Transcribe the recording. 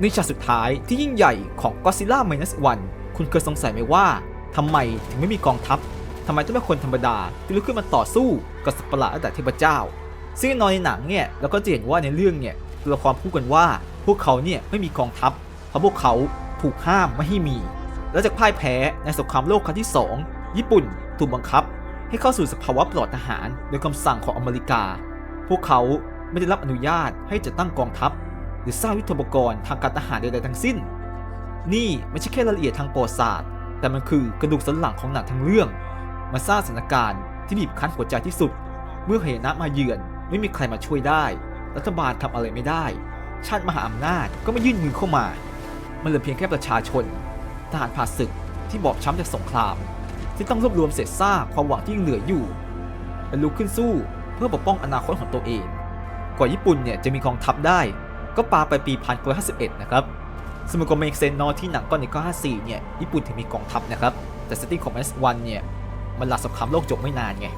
ในฉากสุดท้ายที่ยิ่งใหญ่ของ Godzilla Minus One คุณเคยสงสัยไหมว่าทำไมถึงไม่มีกองทัพทำไมต้องเป็นคนธรรมดาที่ลุกขึ้นมาต่อสู้กับสัตว์ประหลาดระดับเทพเจ้า ซึ่งนอนในหนังเนี่ยเราก็จะเห็นว่าในเรื่องเนี่ยตัวละครพูดกันว่า พวกเขาเนี่ยไม่มีกองทัพ เพราะพวกเขาถูกห้ามไม่ให้มี และจากพ่ายแพ้ในสงครามโลกครั้งที่ 2 ญี่ปุ่นถูกบังคับ ให้เข้าสู่สภาวะปลอดทหารโดยคำสั่งของอเมริกา พวกเขาไม่ได้รับอนุญาตให้จัดตั้งกองทัพ หรือสร้างยุทธปกรณ์ทางการทหารใดๆทั้งสิ้น นี่ไม่ใช่แค่รายละเอียดทางประวัติศาสตร์ แต่มันคือกระดูกสันหลังของหนังทั้งเรื่อง มาสร้างสถานการณ์ที่บีบคั้นหัวใจที่สุด เมื่อเหตุนะมาเยือนไม่มีใครมาช่วยได้ รัฐบาลทำอะไรไม่ได้ ชาติมหาอำนาจก็ไม่ยื่นมือเข้ามา มันเหลือเพียงแค่ประชาชน ทหารผ่าศึกที่บอบช้ำจากสงคราม ที่ต้องรวบรวมเศษซากความหวังที่ยังเหลืออยู่และลุกขึ้นสู้เพื่อปกป้องอนาคตของตัวเอง กว่าญี่ปุ่นเนี่ยจะมีกองทัพได้ ก็ปาไปปี 1951 นะครับสมัยก่อนเมกเซนนอที่หนังก้อนใน1954 เนี่ย ญี่ปุ่นถึงมีกองทัพนะครับ แต่เซตติ้งของ S1 เนี่ย มันหลังสงครามโลกจบไม่นานไง